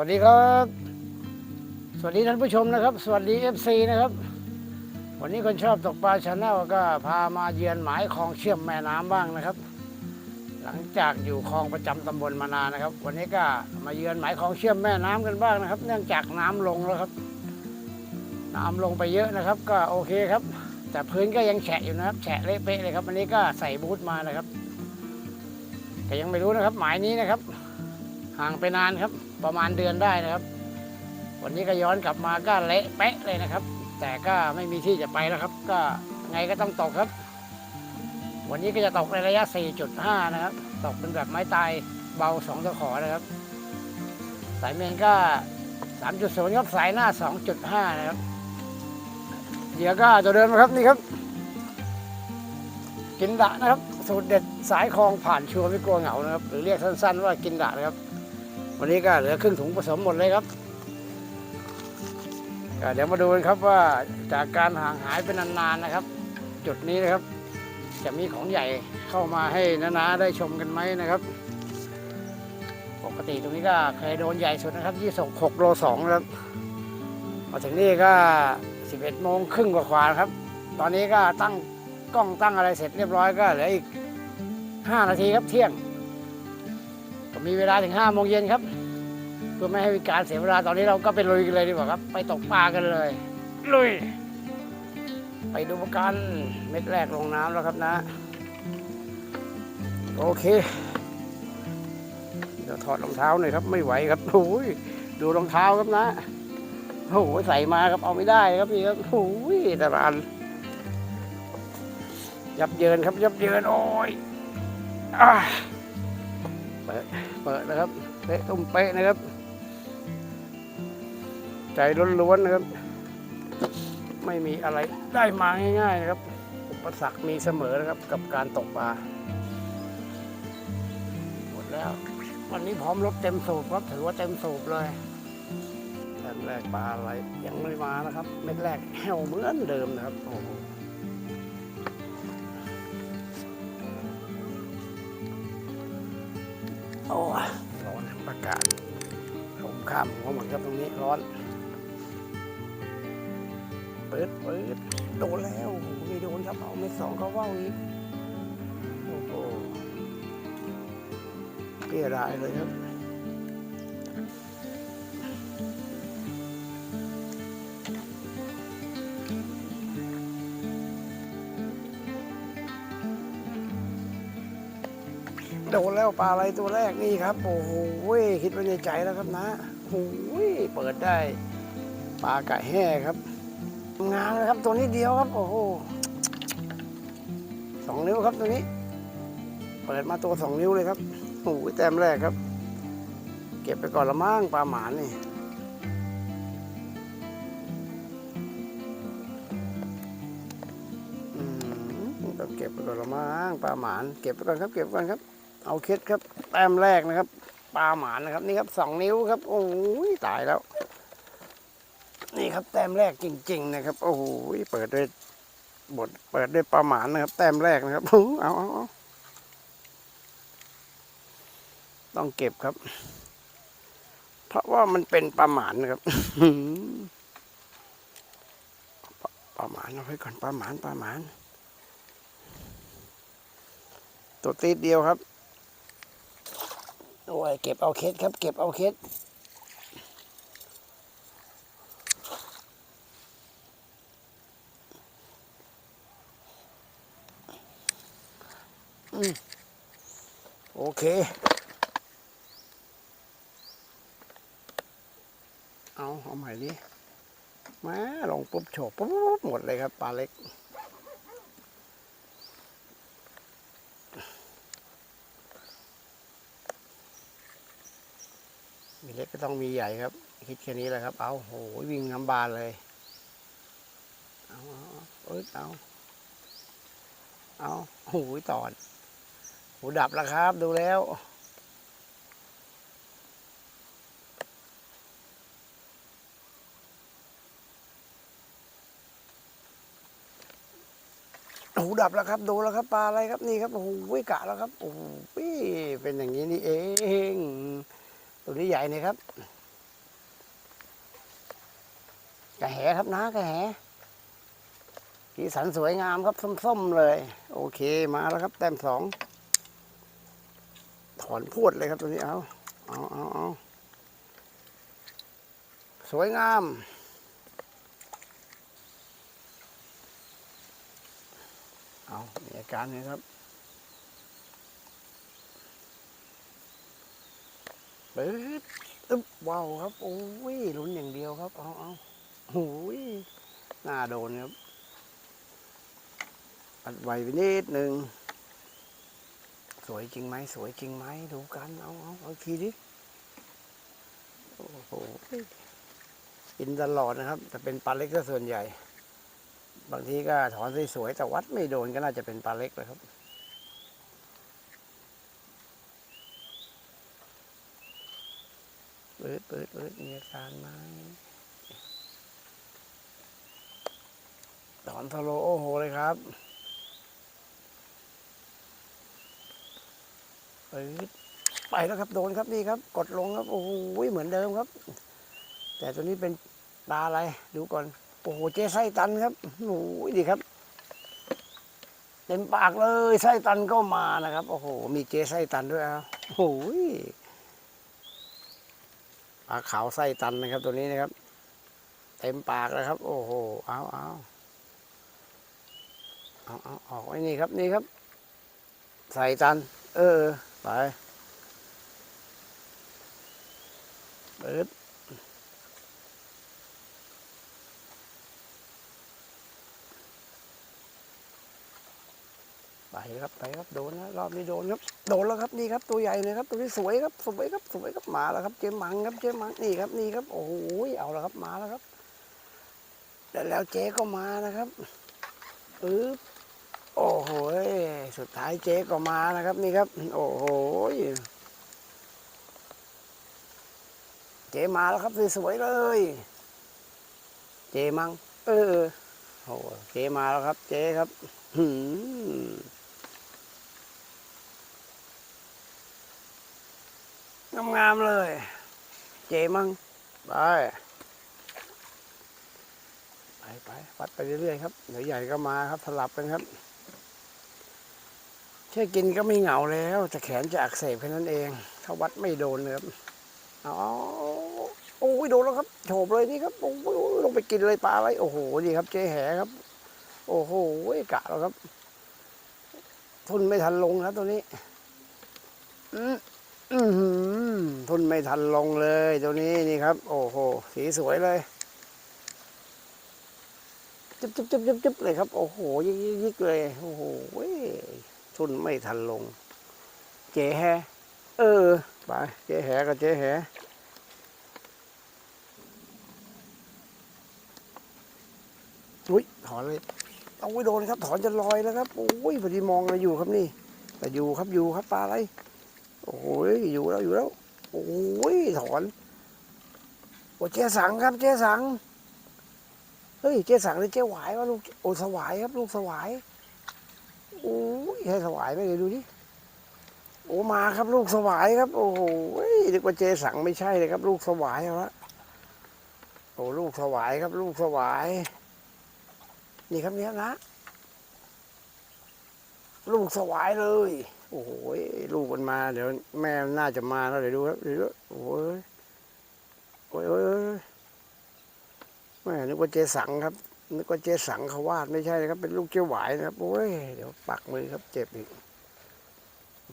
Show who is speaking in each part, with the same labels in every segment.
Speaker 1: วัสดีครับ สวัสดีท่านผู้ชมนะครับ สวัสดี FC นะครับ วันนี้คนชอบตกปลาชาแนลก็พามาเยือนหมายคลองเชื่อมแม่น้ำบ้างนะครับ หลังจากอยู่คลองประจำตำบลมานานนะครับ วันนี้ก็มาเยือนหมายคลองเชื่อมแม่น้ำกันบ้างนะครับ เนื่องจากน้ำลงแล้วครับ น้ำลงไปเยอะนะครับ ก็โอเคครับ แต่พื้นก็ยังแฉะอยู่นะครับ แฉะเละเปะเลยครับ วันนี้ก็ใส่บูทมานะครับ แต่ยังไม่รู้นะครับ หมายนี้นะครับ ห่างไปนานครับ ประมาณเดือนได้นะครับ วันนี้ก็ย้อนกลับมาก็เละเป๊ะเลยนะครับ แต่ก็ไม่มีที่จะไปแล้วครับ ก็ไงก็ต้องตกครับ วันนี้ก็จะตกในระยะ 4.5 นะครับ ตกเป็นแบบไม้ตายเบา2ตะขอนะครับ สายเมนก็ 3.0ครับสายหน้า 2.5 นะครับ เดี๋ยวก็ตัวเดินมนะครับนี่ครับ กินดะนะครับ สูตรเด็ดสายคลองผ่านชัวร์ไม่กลัวเหงานะครับ หรือเรียกสั้นๆว่ากินดะนะครับ วันนี้ก็เหลือครึ่งถุงผสมหมดเลยครับเดี๋ยวมาดูกันครับว่าจากการห่างหายไปนานๆนะครับ จุดนี้นะครับ จะมีของใหญ่เข้ามาให้นาๆได้ชมกันไหมนะครับ ปกติตรงนี้ก็เคยโดนใหญ่สุดนะครับยี่สิบหกโลสองนะครับมาถึงนี่ก็สิบเอ็ดโมงครึ่งกว่าๆนครับ ตอนนี้ก็ตั้งกล้องตั้งอะไรเสร็จเรียบร้อยก็เหลืออีกห้านาทีครับเที่ยง มีเวลาถึงห้าโมงเย็นครับ เพื่อไม่ให้มีการเสียเวลาตอนนี้เราก็ไปลุยกันเลยดีกว่าครับ ไปตกปลากันเลย ลุย ไปดูกันเม็ดแรกลงน้ำแล้วครับนะ โอเค เดี๋ยวถอดรองเท้าหน่อยครับ ไม่ไหวครับโอ้ยดูรองเท้าครับนะโอ้โหใส่มาครับเอาไม่ได้ครับนี่ครับโอ้ยตะรานยับเยินครับยับเยินโอ้ยอ่าเปิด เปิดนะครับเป๊ะตุ้มเป๊ะนะครับ ใจล้วนๆนะครับ ไม่มีอะไรได้มาง่ายๆนะครับ อุปสรรคมีเสมอนะครับกับการตกปลาหมดแล้ว วันนี้พร้อมรถเต็มสูบครับถือว่าเต็มสูบเลยแต้มแรกปลาอะไรยังไม่มานะครับเม็ดแรกแห้วเหมือนเดิมนะครับโอ้ โหโอ้ร้อนอากาศผมข้ามหัวหมดครับตรงนี้ร้อนเปิดเปิดโดนแล้วไม่โดนครับเอาไม่สองเขาว่าวอีกโอ้โหเกลียดายเลยครับ แล้วปลาอะไรตัวแรกนี่ครับ โอ้โหคิดไว้ในใจแล้วครับนะโอ้โหเปิดได้ ปลาไก่แห่ครับงามเลยครับตัวนี้เดียวครับ โอ้โหสองนิ้วครับตัวนี้ เปิดมาตัวสองนิ้วเลยครับโอ้โหแต้มแรกครับ เก็บไปก่อนละมั่งปลาหมานี่อืมต้องเก็บไปก่อนละมั่งปลาหมานเก็บไปก่อนครับ เก็บก่อนครับ เอาเคสครับแต้มแรกนะครับปลาหมานนะครับ นี่ครับสองนิ้วครับ โอ้ยตายแล้ว นี่ครับแต้มแรกจริง ๆ นะครับ โอ้โหเปิดด้วยบทเปิดด้วยปลาหมานนะครับ แต้มแรกนะครับเอาเอาเอาต้องเก็บครับ เพราะว่ามันเป็นปลาหมานนะครับปลาหมานเอาไว้ก่อนปลาหมานปลาหมานตัวตีดเดียวครับ โอ้ยเก็บเอาเคสครับ เก็บเอาเคสโอเค เอา เอาใหม่ดิมาลงปุ๊บโฉบปุ๊บปุ๊บหมดเลยครับปลาเล็ก มีเล็กก็ต้อง มีใหญ่ครับ คิดแค่นี้แหละครับ เอาโหวิ่งน้ำบานเลย เอาเอาเอาเอ้ยเอา เอาโหูตอดหูดับแล้วครับ ดูแล้วหูดับแล้วครับ ดูแล้วครับปลาอะไรครับนี่ครับโอ้โหกะแล้วครับโอ้โหเป็นอย่างนี้นี่เอง ตัวนี้ใหญ่นี่ครับ กระแหครับนะกระแหสีสันสวยงามครับส้มๆเลย โอเคมาแล้วครับ แต้มสองถอนพวดเลยครับตัวนี้เอาเอาเอาเอาสวยงาม เอามีอาการเลยครับเปิดอึ๊บว้าวครับ โอ้ยลุ้นอย่างเดียวครับ เอาเอา โอ้ยหน้าโดนครับอัดไวไปนิดหนึ่ง สวยจริงไหมสวยจริงไหมดูกันเอาเอาเอาอีกทีดิโอ้โหกินตลอดนะครับ แต่เป็นปลาเล็กก็ส่วนใหญ่ บางทีก็ถอนสวยๆแต่วัดไม่โดนก็น่าจะเป็นปลาเล็กเลยครับเปิดเปิดเปิดมีอาการไหม ถอนทะโลโอ้โหเลยครับเปิดไปแล้วครับโดนครับนี่ครับ กดลงครับโอ้โหเหมือนเดิมครับ แต่ตัวนี้เป็นปลาอะไรดูก่อนโอ้โหเจ๊ไส้ตันครับโอ้ดีครับเต็มปากเลยไส้ตันก็มานะครับ โอ้โห มีเจ๊ไส้ตันด้วยครับโอ้โหปลาขาวไส้ตันนะครับ ตัวนี้นะครับ เต็มปากเลยครับ โอ้โหเอาเอา เอาเอาออกไว้นี่ครับนี่ครับ ใส่ตัน เออ ไปเปิดไปครับไปครับโดนนะรอบนี้โดนครับโดนแล้วครับนี่ครับตัวใหญ่เลยครับ ตัวนี้สวยครับสวยครับสวยครับมาแล้วครับเจมมังครับเจมมังนี่ครับนี่ครับ โอ้โหเอาแล้วครับมาแล้วครับแล้วแล้วเจ๊ก็มานะครับปึ๊บ โอ้โหสุดท้ายเจ๊ก็มานะครับนี่ครับ โอ้โหเจ๊มาแล้วครับสวยๆเลย เจมัง เออโอ้โหเจมาแล้วครับ เจครับหืมงามๆเลย เจมังไปไปไปวัดไปเรื่อยๆครับเดี๋ยวใหญ่ก็มาครับสลับกันครับ ค่กินก็ไม่เหงาแล้ว แต่แขนจะอักเสบแค่นั้นเอง ถ้าวัดไม่โดนเลยครับอ๋อโอ้ยโดนแล้วครับโฉบเลยนี่ครับโอ้ยลงไปกินเลยปลาอะไรโอ้โหนี่ครับเจ๊แหครับ โอ้โหกะแล้วครับ ทุนไม่ทันลงครับตัวนี้ อืมอือหือทุนไม่ทันลงเลยตัวนี้นี่ครับ โอ้โหสีสวยเลยจุ๊บจุ๊บจุ๊บจุ๊บเลยครับ โอ้โหยิกยิกยิกเลย โอ้โห ทุนไม่ทันลง เจ๊แฮเออ ไป เจ๊แหกับเจ๊แหอุ้ยถอนเลยเอาไว้โดนครับ ถอนจะลอยแล้วครับ โอ้ยพอดีมองอะไรอยู่ครับนี่ แต่อยู่ครับอยู่ครับปลาอะไร โอ้ยอยู่แล้วอยู่แล้ว โอ้ยถอนโอ้เจ๊สังครับ เจ๊สัง เฮ้ย เจ๊สังหรือเจ๊หวายวะลูก โอ้สวายครับ ลูกสวาย โอ้ยให้สวายไหมเดี๋ยวดูดิโอ้มาครับลูกสวายครับ โอ้โหนึกว่าเจสังไม่ใช่เลยครับ ลูกสวายเอาละโอ้ลูกสวายครับ ลูกสวาย นี่ครับเนี่ยนะ ลูกสวายเลย โอ้โหลูกมันมา เดี๋ยวแม่น่าจะมาแล้วเดี๋ยวดูครับเดี๋ยวดูโอ้ยโอ้ยโอ้ยโอ้ยแม่นึกว่าเจสังครับ นึกว่าเจสังขวาดไม่ใช่นะครับ เป็นลูกเจ้าหวายนะครับโอ้ยเดี๋ยวปักมือครับเจ็บอีก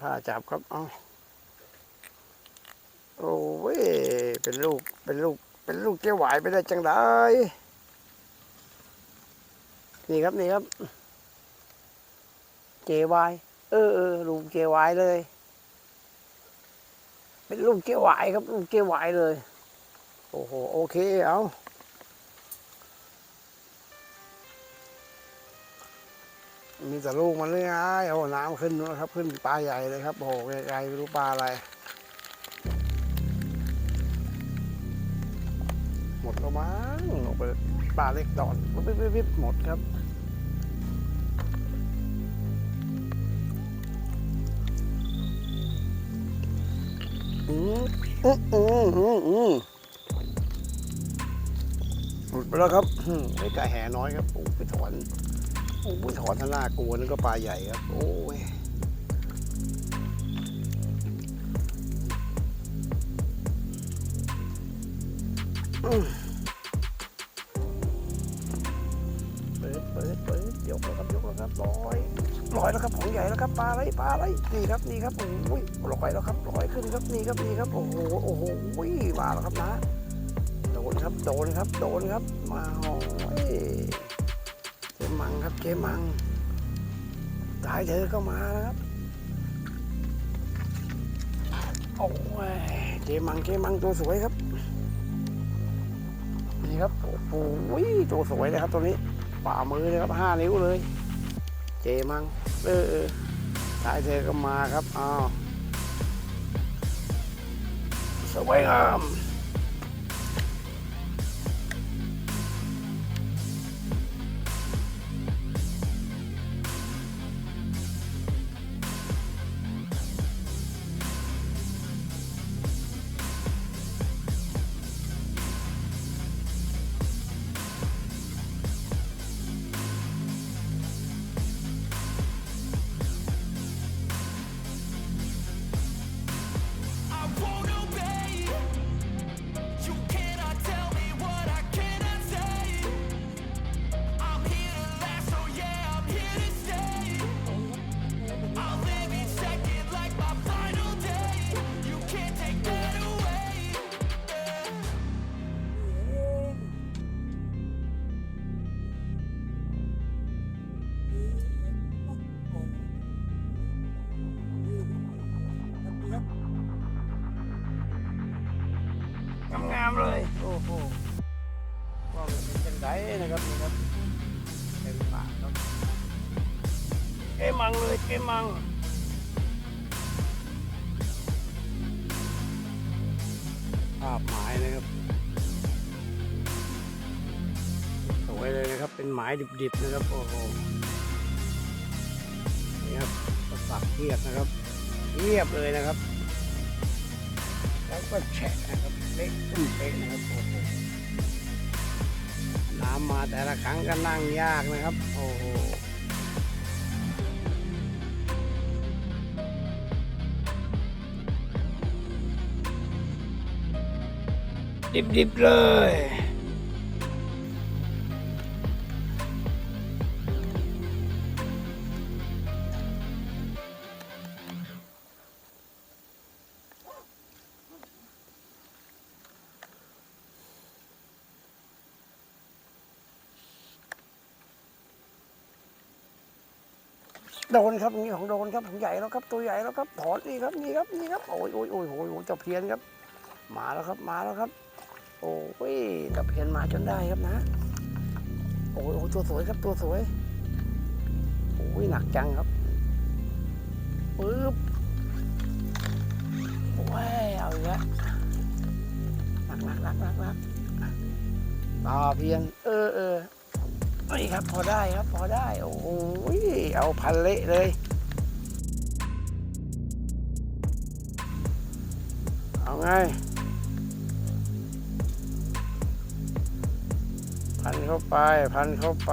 Speaker 1: ผ้าจับครับเอ้าโอ้ยเป็นลูกเป็นลูก เป็นลูกเจ้าหวายไปได้จังไดนี่ครับนี่ครับเจวายเออเออลูกเจวายเลย เป็นลูกเจวายครับลูกเจวายเลย โอ้โหโอเคเอา มีแต่ลูกมันเลยไงโอ้น้ำขึ้นนู้นครับ ขึ้นปลาใหญ่เลยครับโอ้โหไกลๆไม่รู้ปลาอะไร หมดแล้วมั้งออกไปปลาเล็กตอนวิบวิบวิบหมดครับอืมอืมอืมอืมอืมหลุดไปแล้วครับอืมไอ้กาแห่น้อยครับโอ้ไปถอน โอ้ยถอนท่าหน้ากลัวนึกก็ปลาใหญ่ครับ โอ้ยเปิดเปิดเปิดยกแล้วครับยกแล้วครับลอยลอยแล้วครับของใหญ่แล้วครับปลาอะไรปลาอะไรนี่ครับนี่ครับโอ้ยลอยแล้วครับลอยขึ้นครับนี่ครับนี่ครับโอ้โหโอ้โหมาแล้วครับนะโดนครับโดนครับโดนครับมาโอ้ย ครับเจมังตายเธอก็มาแล้วครับโอ้ยเจมังเจมังตัวสวยครับนี่ครับโอ้โหตัวสวยเลยครับตัวนี้ฝ่ามือเลยครับห้านิ้วเลย เจมังเออเออตายเธอก็มาครับอ้าวสวยงาม ครับนี่ครับเต็มปากครับเกมังเลยเกมังภาพหมายนะครับ สวยเลยนะครับ เป็นหมายดิบๆนะครับโอ้โหนี่ครับก็สักเทียบนะครับเทียบเลยนะครับ แล้วก็แฉะนะครับเล็กขึ้นเป๊ะนะครับโอ้โห น้ำมาแต่ละครั้งก็นั่งยากนะครับ โอ้โหดิบๆเลย โดนครับนี่ของโดนครับของใหญ่แล้วครับตัวใหญ่แล้วครับถอนนี่ครับนี่ครับนี่ครับโอ้ยโอ้ยโอ้ยโอ้ยโอ้ยตะเพียนครับ มาแล้วครับมาแล้วครับ โอ้ยตะเพียนมาจนได้ครับนะโอ้ยโอ้ยตัวสวยครับตัวสวยโอ้ยหนักจังครับปึ๊บโอ้ยเอาอีกแล้วหนักหนักหนักหนักหนักตาเพียนเออเออ นี่ครับ พอได้ครับ พอได้ โอ้ยเอาพันเละเลย เอาไง พันเข้าไป พันเข้าไป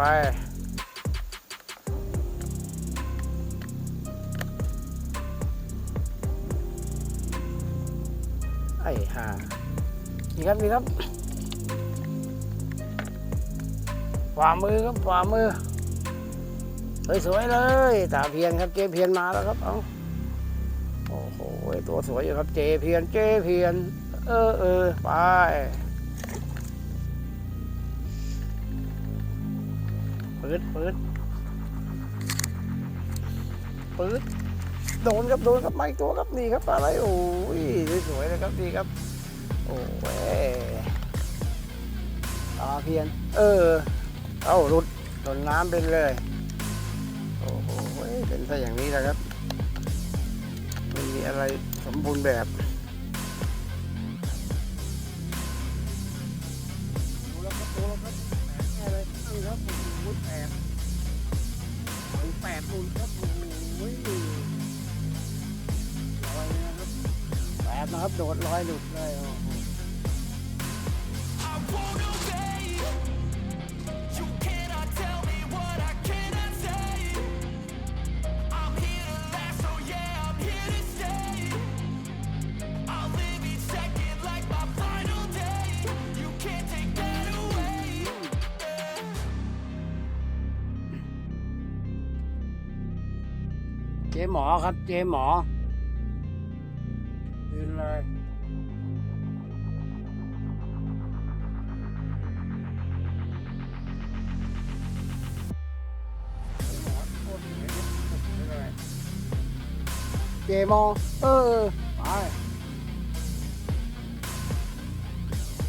Speaker 1: ไอ้ห่านี่ครับ นี่ครับ ฝ่ามือครับฝ่ามือสวยๆเลยตาเพียนครับเจเพียนมาแล้วครับเอาโอ้โหตัวสวยอยู่ครับเจเพียนเจเพียน เออเออไปปืดปืดปืดโดนครับโดนครับไม่ตัวครับนี่ครับอะไรโอ้ยสวยๆเลยครับนี่ครับโอ้ยตาเพียน เออ เอ้าหลุดหล่นน้ำเป็นเลย โอ้โห เป็นซะอย่างนี้แหละครับไม่มีอะไรสมบูรณ์แบบดูแล้วครับดูแล้วครับแปดแน่เลยตั้งครับโอ้โหแปดหอยแปดมุนครับโอ้โหลอยนะครับแปดนะครับ โดดลอยหลุดเลยโอ้ หมอครับ เจ๊หมอยืนเลยเจมอเออ ไป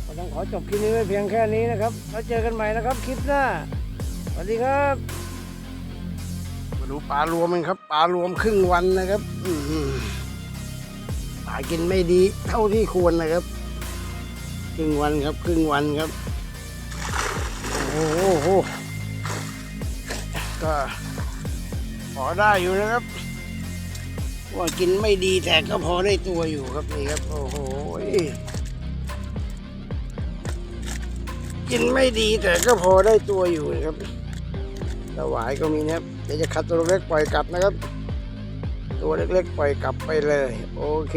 Speaker 1: ก็ต้องขอจบคลิปนี้ไว้เพียงแค่นี้นะครับ แล้วเจอกันใหม่นะครับ คลิปหน้า สวัสดีครับ มาดูปลารวมกันครับ ปลารวมครึ่งวันนะครับปลากินไม่ดี เท่าที่ควรนะครับ ครึ่งวันครับ ครึ่งวันครับ โอ้โหก็พอได้อยู่นะครับ ว่ากินไม่ดีแต่ก็พอได้ตัวอยู่ครับนี่ครับ โอ้โหกินไม่ดีแต่ก็พอได้ตัวอยู่นะครับสวายก็มีนะครับ ดี๋ยวจะคัดตัวเล็กปล่อยกลับนะครับ ตัวเล็กๆปล่อยกลับไปเลย โอเค